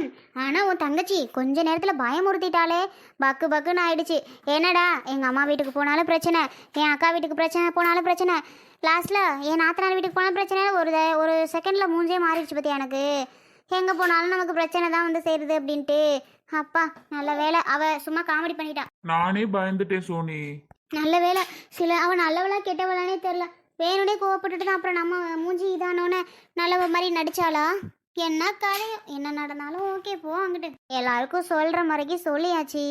அருண் ஆனால் உன் தங்கச்சி கொஞ்ச நேரத்தில் பயமுறுத்திட்டாலே பக்கு பக்குன்னு ஆயிடுச்சு. என்னடா எங்கள் அம்மா வீட்டுக்கு போனாலும் பிரச்சனை என் அக்கா வீட்டுக்கு பிரச்சனை போனாலும் பிரச்சனை. லாஸ்ட்டில் என் நாத்தனார் வீட்டுக்கு போனாலும் பிரச்சனை ஒரு ஒரு செகண்டில் மூஞ்சே மாறிடுச்சு பற்றி எனக்கு. எங்கே போனாலும் நமக்கு பிரச்சனை தான் வந்து சேருது அப்படின்ட்டு. அப்பா நல்ல வேலை அவ சும்மா காமெடி பண்ணிட்டா. நானே பயந்துட்டேன் சோனி. நல்ல வேலை சில அவன் நல்லவளா கெட்டவளானே தெரில வேணுனே கோவப்பட்டுட்டு தான் அப்புறம் நம்ம மூஞ்சி இதானோன்னு நல்லவ மாதிரி நடிச்சாளா? என்ன கதையும் என்ன நடந்தாலும் ஓகே போ அங்கிட்டு. எல்லாருக்கும் சொல்கிற மாதிரிக்கு சொல்லியாச்சு.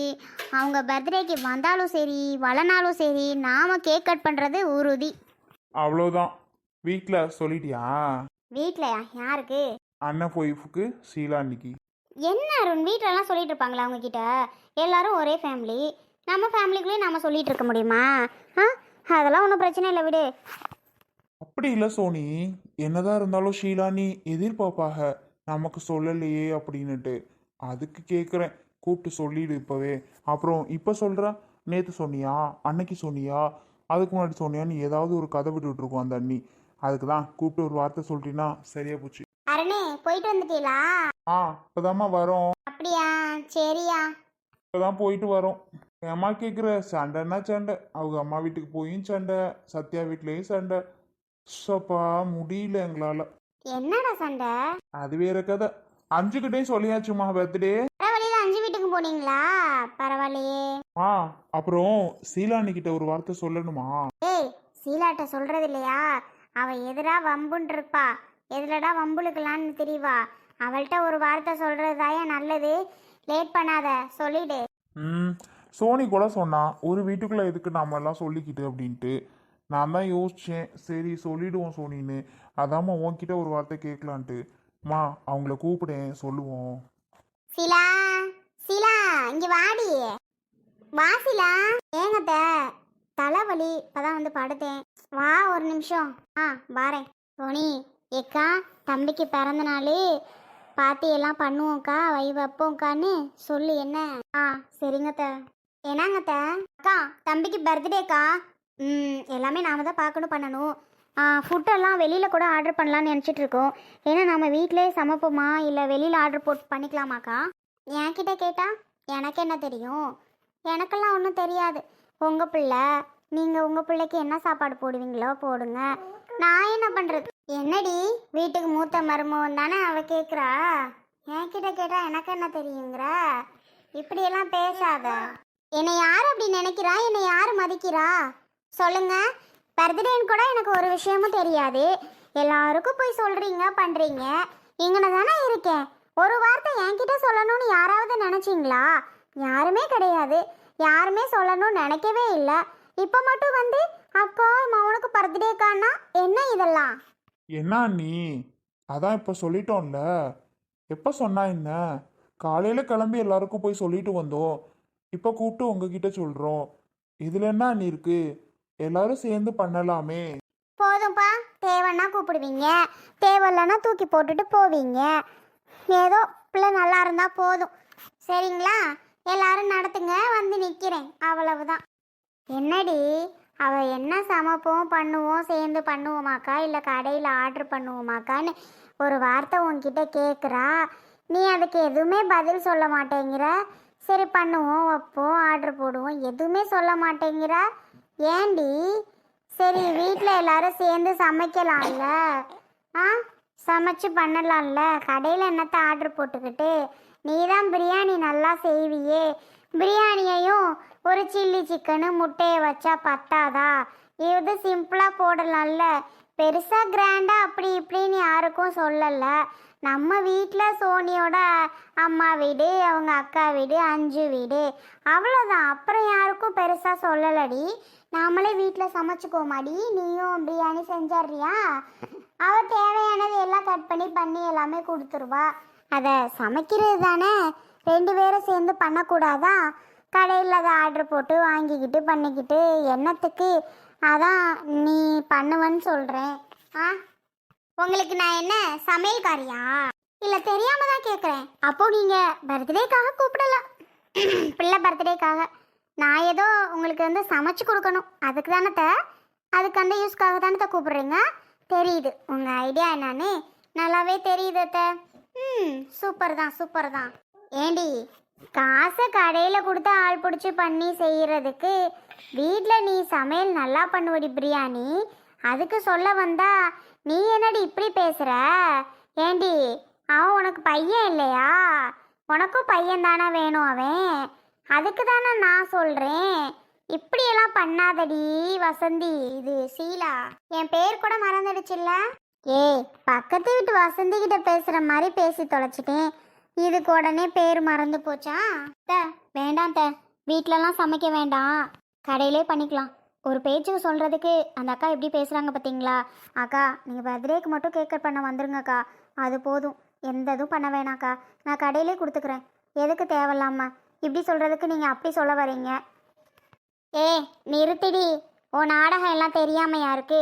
அவங்க பர்த்டேக்கு வந்தாலும் சரி வளனாலும் சரி நாம கேக் கட் பண்ணுறது உறுதி. அவ்வளோதான் வீட்டில் சொல்லிட்டியா? வீட்லயா? யாருக்கு? அண்ணன் ஒய்ஃபுக்கு ஷீலாண்டிக்கு என்ன அருண்? வீட்டிலலாம் சொல்லிட்டு இருப்பாங்களா அவங்க கிட்ட எல்லாரும் ஒரே ஃபேமிலி நம்ம ஃபேமிலிக்குள்ளேயே நாம சொல்லிட்டு இருக்க முடியுமா? ஆ? அதெல்லாம் ஒன்றும் பிரச்சனை இல்லை விடு. அப்படி இல்லை சோனி. என்னதான் இருந்தாலும் ஷீலானி எதிர்பார்ப்பாக நமக்கு சொல்லலையே அப்படின்னுட்டு. அதுக்கு கேட்குறேன் கூப்பிட்டு சொல்லிடு இப்போவே. அப்புறம் இப்போ சொல்கிற நேற்று சொன்னியா? அன்னைக்கு சொன்னியா? அதுக்கு முன்னாடி சொன்னியா? நீ ஏதாவது ஒரு கதை விட்டுட்டு இருக்கோம் அந்த அண்ணி. அதுக்கு தான் கூப்பிட்டு ஒரு வார்த்தை சொல்லிட்டீங்கன்னா சரியா போச்சு. அருணே போயிட்டு வந்துட்டீங்களா? ஆ இப்போதாம்மா வரோம். அப்படியா? சரியா. இப்போதான் போயிட்டு வரோம். என் அம்மா கேட்குற சண்டைன்னா சண்டை. அவங்க அம்மா வீட்டுக்கு போயும் சண்டை. சத்யா வீட்லேயும் சண்டை. சப்பா முடியல எங்களால். என்னடா சண்டை? அது வேற கதை அஞ்சுக்கிட்டே சொல்லியாச்சுமா பர்த்டே வழியில அஞ்சு வீட்டுக்கு போனீங்களா? பரவாயில்லையே. ஆ அப்புறம் சீலானி கிட்ட ஒரு வார்த்தை சொல்லணுமா? ஏய் சீலாட்ட சொல்றது இல்லையா? அவ எதிரா வம்புன்னு இருப்பா எதுலடா வம்புழுக்கலான்னு தெரியவா அவள்கிட்ட ஒரு வார்த்தை சொல்றதாயா நல்லது? லேட் பண்ணாத சொல்லிடு. ம் சோனி கூட சொன்னா ஒரு வீட்டுக்குள்ள எதுக்கு நாம எல்லாம் சொல்லிக்கிட்டு அப்படின்ட்டு. நான் தான் யோசித்தேன் சரி சொல்லிடுவோம் சோனின்னு. அதாம்மா உன்கிட்ட ஒரு வார்த்தை கேட்கலான்ட்டு. மா அவங்கள கூப்பிடேன். சொல்லுவோம். சிலா சிலா இங்க வாடி. வா சிலா. ஏங்கத்த தலைவலி. இப்பதான் வந்து படுத்தேன். வா ஒரு நிமிஷம். ஆ வாரேன். சோனி ஏக்கா தம்பிக்கு பிறந்த நாள். பார்ட்டி எல்லாம் பண்ணுவோம்க்கா வை வைப்போம்க்கான்னு சொல்லு என்ன? ஆ சரிங்கத்த என்னங்கத்த அக்கா தம்பிக்கு பர்த்டேக்கா ம் எல்லாமே நாம் தான் பார்க்கணும் பண்ணணும். ஃபுட்டெல்லாம் வெளியில் கூட ஆர்டர் பண்ணலான்னு நினச்சிட்டு இருக்கோம். ஏன்னா நம்ம வீட்டிலே சமைப்போமா? இல்லை வெளியில் ஆர்டர் போட்டு பண்ணிக்கலாமாக்கா? என்கிட்ட கேட்டால் எனக்கு என்ன தெரியும்? எனக்கெல்லாம் ஒன்றும் தெரியாது. உங்கள் பிள்ளை நீங்கள் உங்கள் பிள்ளைக்கு என்ன சாப்பாடு போடுவீங்களோ போடுங்க. நான் என்ன பண்ணுறது என்னடி? வீட்டுக்கு மூத்த மருமகன் தானே அவள் கேட்குறா என்கிட்ட கேட்டால் எனக்கு என்ன தெரியுங்கிற? இப்படியெல்லாம் பேசாத. என்னை யார் அப்படி நினைக்கிறா? என்னை யார் மதிக்கிறா? சொல்லுங்க. பர்த்டேன்னு கூட எனக்கு ஒரு விஷயமும் தெரியாது. எல்லாருக்கும் போய் சொல்றீங்க பண்றீங்க. இங்கன தானே இருக்கேன். ஒரு வார்த்தை என்கிட்ட சொல்லணும்னு யாராவது நினைச்சிங்களா? யாருமே கிடையாது. யாருமே சொல்லணும்னு நினைக்கவே இல்லை. இப்போ மட்டும் வந்து அக்கா மவனுக்கு பர்த்டேக்கான்னா என்ன இதெல்லாம்? என்ன நீ அதான் இப்போ சொல்லிட்டோம்ல. எப்போ சொன்னா என்ன? காலையில் கிளம்பி எல்லாருக்கும் போய் சொல்லிட்டு வந்தோம். இப்போ கூப்பிட்டு உங்ககிட்ட சொல்கிறோம் இதில் என்ன நீ இருக்குது எல்லாரும் சேர்ந்து பண்ணலாமே. போதும்ப்பா தேவைன்னா கூப்பிடுவீங்க. தேவையில்லைன்னா தூக்கி போட்டுட்டு போவீங்க. ஏதோ பிள்ளை நல்லா இருந்தா போதும். சரிங்களா? எல்லாரும் நடத்துங்க. வந்து நிற்கிறேன் அவ்வளவுதான். என்னடி? அவ என்ன சமைப்போம் பண்ணுவோம் சேர்ந்து பண்ணுவோமாக்கா? இல்லை கடையில் ஆர்டர் பண்ணுவோமாக்கான்னு ஒரு வார்த்தை உன்கிட்ட கேட்குறா நீ அதுக்கு எதுவுமே பதில் சொல்ல மாட்டேங்கிற. சரி பண்ணுவோம் வைப்போம் ஆர்டர் போடுவோம். எதுவுமே சொல்ல மாட்டேங்கிற. ஏண்டி? சரி வீட்டில் எல்லாரும் சேர்ந்து சமைக்கலாம்ல? ஆ சமைச்சு பண்ணலாம்ல? கடையில் என்னத்தை ஆர்டர் போட்டுக்கிட்டு? நீ தான் பிரியாணி நல்லா செய்வியே. பிரியாணியையும் ஒரு சில்லி சிக்கனு முட்டையை வச்சா பத்தாதா? இது சிம்பிளாக போடலாம்ல. பெருசாக கிராண்டாக அப்படி இப்படின்னு யாருக்கும் சொல்லலை. நம்ம வீட்டில் சோனியோட அம்மா வீடு அவங்க அக்கா வீடு அஞ்சு வீடு. அவ்வளோதான் அப்புறம் யாருக்கும் பெருசாக சொல்லலடி. நாமளே வீட்டில் சமைச்சுக்கோமாடி நீயும் பிரியாணி செஞ்சிட்றியா? அவள் தேவையானது எல்லாம் கட் பண்ணி பண்ணி எல்லாமே கொடுத்துருவா. அதை சமைக்கிறது தானே. ரெண்டு பேரும் சேர்ந்து பண்ணக்கூடாதா? கடையில் அதை ஆர்டர் போட்டு வாங்கிக்கிட்டு பண்ணிக்கிட்டு என்னத்துக்கு? அதான் நீ பண்ணுவேன்னு சொல்கிறேன் ஆ? உங்களுக்கு நான் என்ன சமையல்காரியா? இல்லை தெரியாம தான் கேட்குறேன் அப்போ நீங்கள் பர்த்டேக்காக கூப்பிடல பிள்ளை பர்த்டேக்காக நான் ஏதோ உங்களுக்கு வந்து சமைச்சு கொடுக்கணும். அதுக்கு தானே அதுக்கு அந்த யூஸ்க்காக தானே த கூப்பிடுறீங்க? தெரியுது. உங்கள் ஐடியா என்னன்னு நல்லாவே தெரியுது ம் சூப்பர் தான் சூப்பர் தான். ஏண்டி காசை கடையில் கொடுத்து ஆள் பிடிச்சி பண்ணி செய்கிறதுக்கு வீட்டில் நீ சமையல் நல்லா பண்ணுவடி பிரியாணி. அதுக்கு சொல்ல வந்தால் நீ என்னடி இப்படி பேசுற? ஏண்டி அவன் உனக்கு பையன் இல்லையா? உனக்கும் பையன் தானே வேணும் அவன்? அதுக்கு தானே நான் சொல்கிறேன் இப்படியெல்லாம் பண்ணாதடி வசந்தி. இது ஷீலா என் பேர் கூட மறந்துடுச்சுல்ல? ஏய் பக்கத்து வீட்டு வசந்தி கிட்ட பேசுற மாதிரி பேசி தொலைச்சிட்டேன். இதுக்கு உடனே பேர் மறந்து போச்சா? த வேண்டாம் த. வீட்டிலலாம் சமைக்க வேண்டாம். கடையிலே பண்ணிக்கலாம். ஒரு பேச்சுக்கு சொல்கிறதுக்கு அந்த அக்கா எப்படி பேசுகிறாங்க பார்த்தீங்களா அக்கா நீங்கள் பர்த்டேக்கு மட்டும் கேக் பண்ண வந்துருங்கக்கா. அது போதும். எந்த இதுவும் பண்ண வேணாக்கா. நான் கடையிலே கொடுத்துக்கிறேன். எதுக்கு தேவையில்லாமா? இப்படி சொல்கிறதுக்கு நீங்கள் அப்படி சொல்ல வரீங்க ஏ நிறுத்திடி. ஓ நாடகம் எல்லாம் தெரியாமல் யாருக்கு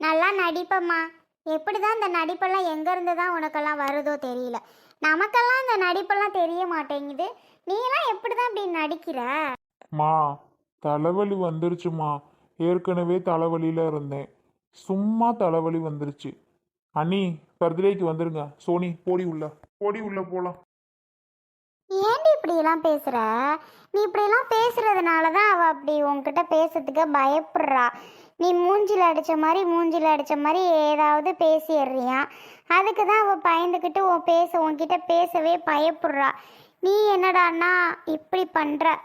நல்லா நடிப்பம்மா. எப்படி தான் இந்த நடிப்பெல்லாம் எங்கேருந்து தான் உனக்கெல்லாம் வருதோ தெரியல. நமக்கெல்லாம் இந்த நடிப்பெல்லாம் தெரிய மாட்டேங்குது. நீலாம் எப்படி தான் இப்படி நடிக்கிற? மா தலைவலி வந்துருச்சுமா. ஏற்கனவே தலைவலியில் இருந்தேன். சும்மா தலைவலி வந்துருச்சு. அண்ணி பர்த்டேக்கு வந்துருங்க. சோனி போடி உள்ள. போடி உள்ள போலாம். ஏன்டி இப்படியெல்லாம் பேசுற? நீ இப்படியெல்லாம் பேசுறதுனால தான் அவள் அப்படி உன்கிட்ட பேசுறதுக்கு பயப்படுறா. நீ மூஞ்சில அடிச்ச மாதிரி மூஞ்சில அடிச்ச மாதிரி ஏதாவது பேசிடுறியா? அதுக்கு தான் அவள் பயந்துக்கிட்டு உன் பேச உன்கிட்ட பேசவே பயப்படுறா. நீ என்னடான்னா இப்படி பண்ற?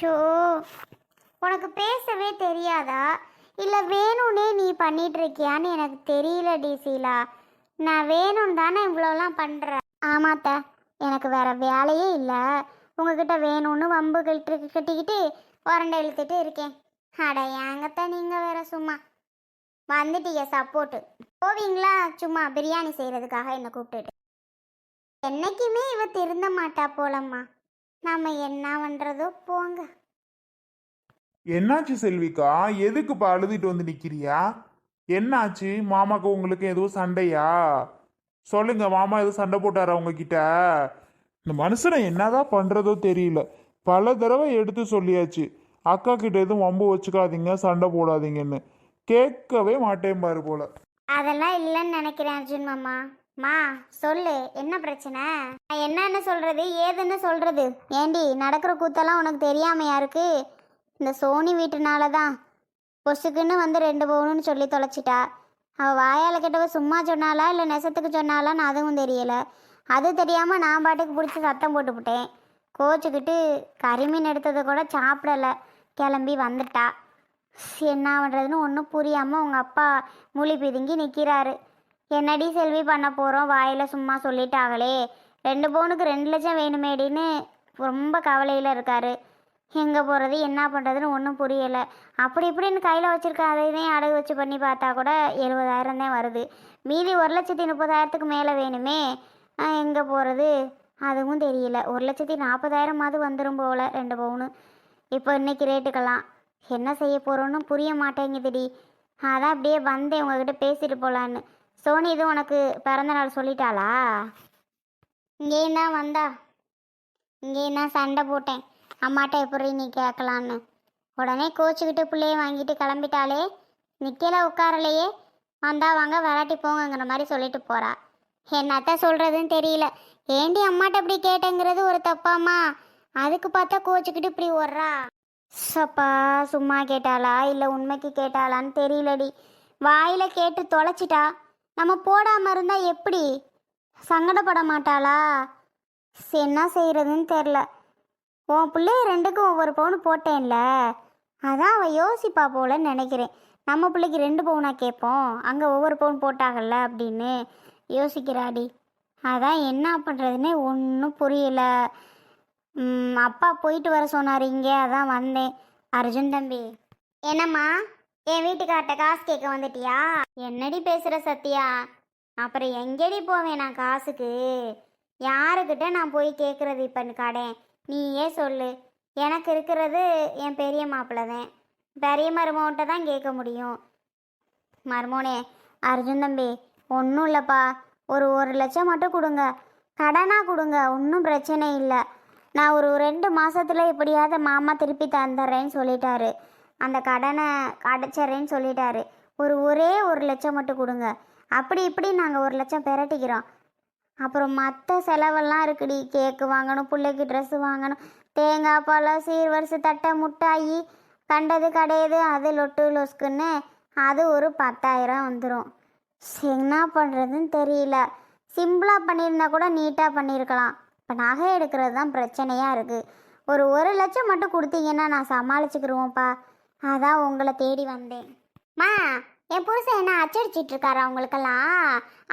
ஷோ. உனக்கு பேசவே தெரியாதா? இல்லை வேணும்னே நீ பண்ணிட்டு இருக்கியான்னு எனக்கு தெரியல டிசிலா நான் வேணும் தானே இவ்வளோலாம் பண்ணுறேன் ஆமாத்த எனக்கு வேற வேலையே இல்லை. உங்ககிட்ட வேணும்னு வம்பு கட்டு கட்டிக்கிட்டு உரண்டை இழுத்துட்டு இருக்கேன். அட ஏங்கத்த நீங்கள் வேற சும்மா. வந்துட்டீங்க சப்போர்ட்டு போவீங்களா? சும்மா பிரியாணி செய்கிறதுக்காக என்னை கூப்பிட்டுட்டு. என்றைக்குமே இவ திருந்த மாட்டா போலம்மா. நம்ம என்ன பண்ணுறதோ போங்க. என்னாச்சு செல்விக்கா? எதுக்கு இப்போ அழுதுட்டு வந்து நிற்கிறியா என்னாச்சு? மாமாக்கு உங்களுக்கு எதுவும் சண்டையா? சொல்லுங்க மாமா எதுவும் சண்டை போட்டாரா உங்ககிட்ட? இந்த மனுஷனை என்னதான் பண்ணுறதோ தெரியல. பல தடவை எடுத்து சொல்லியாச்சு. அக்கா கிட்ட எதுவும் வம்பு வச்சுக்காதீங்க சண்டை போடாதீங்கன்னு. கேட்கவே மாட்டேன் பாரு போல. அதெல்லாம் இல்லைன்னு நினைக்கிறேன் அர்ஜுன் மாமா. மா சொல்லு என்ன பிரச்சனை? நான் என்னன்னு சொல்றது ஏதுன்னு சொல்றது? ஏண்டி நடக்கிற கூத்தெல்லாம் உனக்கு தெரியாமையா இருக்கு? இந்த சோனி வீட்டுனால தான் பொசுக்குன்னு வந்து ரெண்டு பவுனுன்னு சொல்லி தொலைச்சிட்டா. அவள் வாயால் கிட்டவ சும்மா சொன்னாலா இல்லை நெசத்துக்கு சொன்னாலான்னு அதுவும் தெரியல. அது தெரியாமல் நான் பாட்டுக்கு பிடிச்சி சத்தம் போட்டுவிட்டேன் கோச்சிக்கிட்டு கறிமீன் எடுத்ததை கூட சாப்பிடலை. கிளம்பி வந்துட்டா. என்ன பண்ணுறதுன்னு ஒன்றும் புரியாமல் உங்கள் அப்பா மூலி பிதுங்கி நிற்கிறாரு என்னடி செல்வி பண்ண போகிறோம் வாயில் சும்மா சொல்லிட்டாங்களே. ரெண்டு பவுனுக்கு ரெண்டு லட்சம் வேணுமேடின்னு ரொம்ப கவலையில் இருக்காரு. எங்கே போகிறது என்ன பண்ணுறதுன்னு ஒன்றும் புரியலை. அப்படி இப்படின்னு கையில் வச்சுருக்க இதையும் அடகு வச்சு பண்ணி பார்த்தா கூட எழுபதாயிரம் தான் வருது. மீதி ஒரு லட்சத்தி முப்பதாயிரத்துக்கு மேலே வேணுமே. எங்கே போகிறது அதுவும் தெரியல. ஒரு லட்சத்தி நாற்பதாயிரமாவது வந்துடும் போல் ரெண்டு பவுனு. இப்போ இன்னைக்கு ரேட்டுக்கெல்லாம் என்ன செய்ய போகிறோன்னு புரிய மாட்டேங்குதுடி. அதான் அப்படியே வந்தேன் உங்ககிட்ட பேசிட்டு போகலான்னு சோனி இது உனக்கு பிறந்த நாள் சொல்லிட்டாளா? இங்கேயும் தான் வந்தா? இங்கேயும் தான் சண்டை போட்டேன். அம்மாட்ட எப்படி நீ கேட்கலான்னு? உடனே கோச்சிக்கிட்டு பிள்ளைய வாங்கிட்டு கிளம்பிட்டாலே நிக்கல உட்காரலையே. வந்தா வாங்க விளாட்டி போங்கங்கிற மாதிரி சொல்லிட்டு போறா. என்னத்த சொல்றதுன்னு தெரியல. ஏண்டி அம்மாட்ட இப்படி கேட்டேங்கிறது ஒரு தப்பாம்மா? அதுக்கு பார்த்தா கோச்சிக்கிட்டு இப்படி ஓடுறா. சப்பா சும்மா கேட்டாளா? இல்லை உண்மைக்கு கேட்டாளான்னு தெரியலடி. வாயில கேட்டு தொலைச்சிட்டா. நம்ம போடாம இருந்தா எப்படி? சங்கடப்பட மாட்டாளா? என்ன செய்யறதுன்னு தெரில உன் பிள்ளைய ரெண்டுக்கும் ஒவ்வொரு பவுன் போட்டேன்ல. அதான் அவள் யோசிப்பா போலன்னு நினைக்கிறேன். நம்ம பிள்ளைக்கு ரெண்டு பவுனா கேட்போம். அங்கே ஒவ்வொரு பவுன் போட்டாங்கல்ல அப்படின்னு யோசிக்கிறாடி. அதான் என்ன பண்ணுறதுன்னே ஒன்றும் புரியலை. அப்பா போயிட்டு வர சொன்னார். இங்கே அதான் வந்தேன். அர்ஜுன் தம்பி. என்னம்மா என் வீட்டுக்கார்ட்ட காசு கேட்க வந்துட்டியா? என்னடி பேசுகிற சத்யா? அப்புறம் எங்கடி போவேன் நான் காசுக்கு? யாருக்கிட்ட நான் போய் கேட்குறது இப்போ கடை நீயே சொல்லு. எனக்கு இருக்கிறது என் பெரிய மாப்பிள்ளை தான் பெரிய மருமகன்ட்ட தான் கேட்க முடியும். மருமோனே அர்ஜுன் தம்பி ஒன்றும் இல்லைப்பா. ஒரு ஒரு லட்சம் மட்டும் கொடுங்க. கடனாக கொடுங்க. ஒன்றும் பிரச்சனை இல்லை. நான் ஒரு ரெண்டு மாதத்தில் எப்படியாவது மாமா திருப்பி தந்துடுறேன்னு சொல்லிட்டாரு. அந்த கடனை அடைச்சிட்றேன்னு சொல்லிட்டாரு. ஒரு ஒரே ஒரு லட்சம் மட்டும் கொடுங்க. அப்படி இப்படி நாங்கள் ஒரு லட்சம் பெரட்டிக்கிறோம். அப்புறம் மற்ற செலவெல்லாம் இருக்குடி. கேக்கு வாங்கணும் பிள்ளைக்கு ட்ரெஸ்ஸு வாங்கணும். தேங்காய் பழம் சீர்வரிசை தட்டை முட்டாயி கண்டது கடையது அது லொட்டு லொஸ்க்குன்னு அது ஒரு பத்தாயிரம் வந்துடும் என்ன பண்ணுறதுன்னு தெரியல. சிம்பிளாக பண்ணியிருந்தா கூட நீட்டாக பண்ணியிருக்கலாம். இப்போ நகை எடுக்கிறது தான் பிரச்சனையாக இருக்குது ஒரு ஒரு லட்சம் மட்டும் கொடுத்தீங்கன்னா நான் சமாளிச்சுக்கிருவோம்ப்பா. அதான் உங்களை தேடி வந்தேன். மா என் புருஷன் என்ன அச்சடிச்சிட்டு இருக்காரா உங்களுக்கெல்லாம்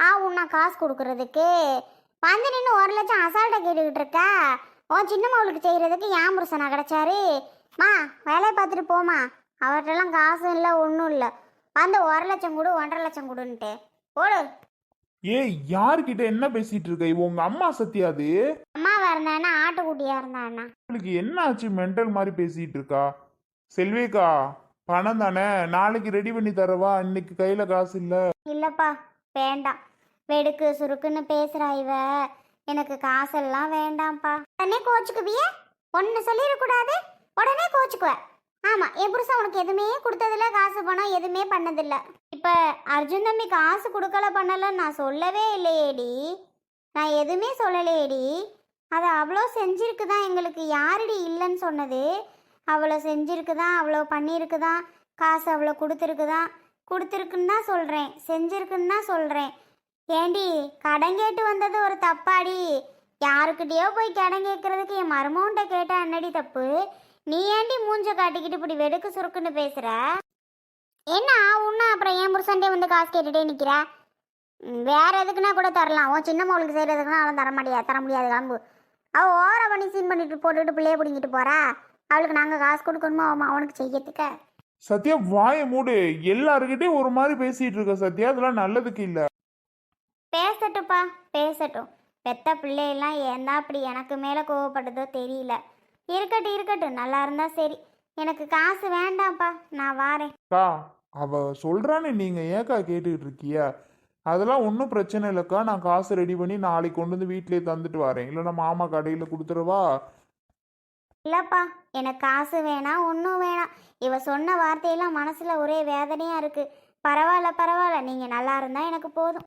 ஆ உன்னா காசு கொடுக்கறதுக்கு. வந்து நின்று ஒரு லட்சம் அசால்ட்டை கேட்டுக்கிட்டு இருக்கா உன் சின்ன மகளுக்கு செய்கிறதுக்கு ஏன் புருஷனா கிடைச்சாரு? மா வேலையை பார்த்துட்டு போமா அவர்கிட்டலாம் காசும் இல்லை ஒன்றும் இல்லை. வந்து ஒரு லட்சம் கொடு ஒன்றரை லட்சம் கொடுன்ட்டு. ஓடு ஏய் யார்கிட்ட என்ன பேசிட்டு இருக்க உங்க அம்மா சத்தியா அது? அம்மாவா இருந்தானா ஆட்டுக்குட்டியாக இருந்தானா? அவளுக்கு என்ன ஆச்சு? மென்டல் மாதிரி பேசிட்டு இருக்கா செல்வேக்கா? பணம் தானே? நாளைக்கு ரெடி பண்ணி தரவா? இன்னைக்கு கையில காசு இல்ல. இல்லைப்பா வேண்டாம். வெடுக்கு சுருக்குன்னு பேசுகிறா இவ. எனக்கு காசெல்லாம் வேண்டாம்ப்பா. உடனே கோச்சுக்குவியே? ஒன்று சொல்லிடக்கூடாது? உடனே கோச்சுக்குவ. ஆமாம் என் புருஷன் உனக்கு எதுவுமே கொடுத்ததில்ல காசு பணம் எதுவுமே பண்ணதில்ல. இப்போ அர்ஜுன் தம்பி காசு கொடுக்கல பண்ணல நான் சொல்லவே இல்லையேடி. நான் எதுவுமே சொல்லலையேடி. அது அவ்வளோ செஞ்சிருக்குதான் எங்களுக்கு. யாரடி இல்லைன்னு சொன்னது? அவ்வளோ செஞ்சிருக்குதான் அவ்வளோ பண்ணியிருக்குதான் காசு அவ்வளோ கொடுத்துருக்குதான் கொடுத்துருக்குன்னு தான் சொல்கிறேன் செஞ்சிருக்குன்னு தான் சொல்கிறேன் ஏண்டி கடன் கேட்டு வந்தது ஒரு தப்பாடி. யாருக்கிட்டேயோ போய் கடன் கேட்குறதுக்கு என் மருமகன்ட்ட கேட்டால் என்னடி தப்பு? நீ ஏண்டி மூஞ்ச காட்டிக்கிட்டு இப்படி வெடுக்கு சுருக்குன்னு பேசுகிற என்ன உன்ன அப்புறம் என் புருஷன்டே வந்து காசு கேட்டுகிட்டே நிற்கிற வேற எதுக்குன்னா கூட தரலாம். உன் சின்ன மகளுக்கு செய்யறதுக்குன்னா அவன் தர முடியாது தர முடியாது கிளம்பு. அவள் ஓர பண்ணி சீன் பண்ணிட்டு போட்டுட்டு பிள்ளைய பிடிங்கிட்டு போறா? அவளுக்கு நாங்கள் காசு கொடுக்கணுமோ அவன் அவனுக்கு செய்யறதுக்க? சத்யா வாய மூடு. எல்லாருக்கிட்டையும் ஒரு மாதிரி பேசிட்டு இருக்க சத்யா. அதெல்லாம் நல்லதுக்கு இல்ல. பேசட்டும்ப்பா பேசட்டும். பெத்த பிள்ளையெல்லாம் ஏன் தான் அப்படி எனக்கு மேலே கோவப்படுதோ தெரியல. இருக்கட்டும் இருக்கட்டும். நல்லா இருந்தா சரி. எனக்கு காசு வேண்டாம்ப்பா. நான் வாரேன். அக்கா அவ சொல்றான்னு நீங்க ஏக்கா கேட்டுக்கிட்டு இருக்கிய அதெல்லாம் ஒன்றும் பிரச்சனை இல்லைக்கா. நான் காசு ரெடி பண்ணி நாளைக்கு கொண்டு வந்து வீட்டிலேயே தந்துட்டு வரேன். இல்லைன்னா மாமா கடையில் கொடுத்துருவா இல்லைப்பா எனக்கு காசு வேணாம் ஒன்றும் வேணாம். இவ சொன்ன வார்த்தையெல்லாம் மனசில் ஒரே வேதனையாக இருக்குது பரவாயில்ல பரவாயில்ல. நீங்கள் நல்லா இருந்தால் எனக்கு போதும்.